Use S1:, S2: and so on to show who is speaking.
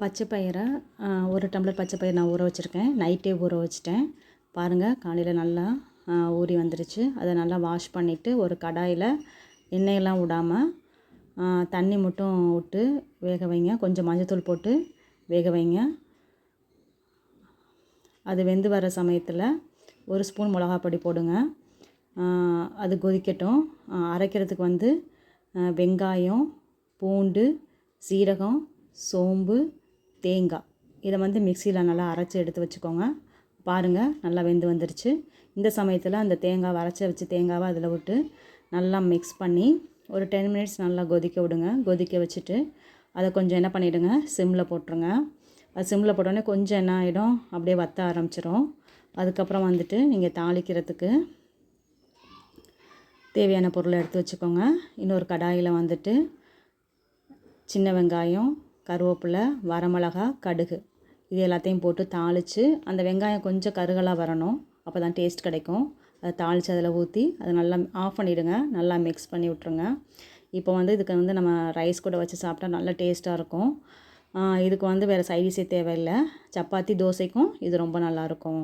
S1: பச்சை பயிரை ஒரு டம்ளர் பச்சை பயிர் நான் ஊற வச்சுருக்கேன். நைட்டே ஊற வச்சுட்டேன். பாருங்கள் காலையில் நல்லா ஊறி வந்துருச்சு. அதை நல்லா வாஷ் பண்ணிவிட்டு ஒரு கடாயில் எண்ணெயெல்லாம் விடாமல் தண்ணி மட்டும் விட்டு வேக வைங்க. கொஞ்சம் மஞ்சத்தூள் போட்டு வேக வைங்க. அது வெந்து வர சமயத்தில் ஒரு ஸ்பூன் மிளகா பொடி போடுங்க. அது கொதிக்கட்டும். அரைக்கிறதுக்கு வந்து வெங்காயம் பூண்டு சீரகம் சோம்பு தேங்காய். இதை வந்து மிக்சியில் நல்லா அரைச்சி எடுத்து வச்சுக்கோங்க. பாருங்கள் நல்லா வெந்து வந்துருச்சு. இந்த சமயத்தில் அந்த தேங்காவை அரைச்சி வச்சு தேங்காவை அதில் விட்டு நல்லா மிக்ஸ் பண்ணி ஒரு டென் மினிட்ஸ் நல்லா கொதிக்க விடுங்க. கொதிக்க வச்சுட்டு அதை கொஞ்சம் என்ன பண்ணிவிடுங்க சிம்மில் போட்டுருங்க. அது சிம்மில் போட்டோடனே கொஞ்சம் என்ன ஆகிடும் அப்படியே வத்த ஆரம்பிச்சிடும் அதுக்கப்புறம் வந்துட்டு நீங்கள் தாளிக்கிறதுக்கு தேவையான பொருளை எடுத்து வச்சுக்கோங்க. இன்னொரு கடாயில் வந்துட்டு சின்ன வெங்காயம் கருவேப்பிலை வரமிளகா கடுகு இது எல்லாத்தையும் போட்டு தாளித்து அந்த வெங்காயம் கொஞ்சம் கருகலாக வரணும். அப்போ தான் டேஸ்ட் கிடைக்கும். அதை தாளித்து அதில் ஊற்றி அதை நல்லா ஆஃப் பண்ணிவிடுங்க நல்லா மிக்ஸ் பண்ணி விட்ருங்க இப்போ வந்து இதுக்கு வந்து நம்ம ரைஸ் கூட வச்சு சாப்பிட்டா நல்லா டேஸ்ட்டாக இருக்கும். இதுக்கு வந்து வேறு சைடிஸே தேவையில்லை. சப்பாத்தி தோசைக்கும் இது ரொம்ப நல்லாயிருக்கும்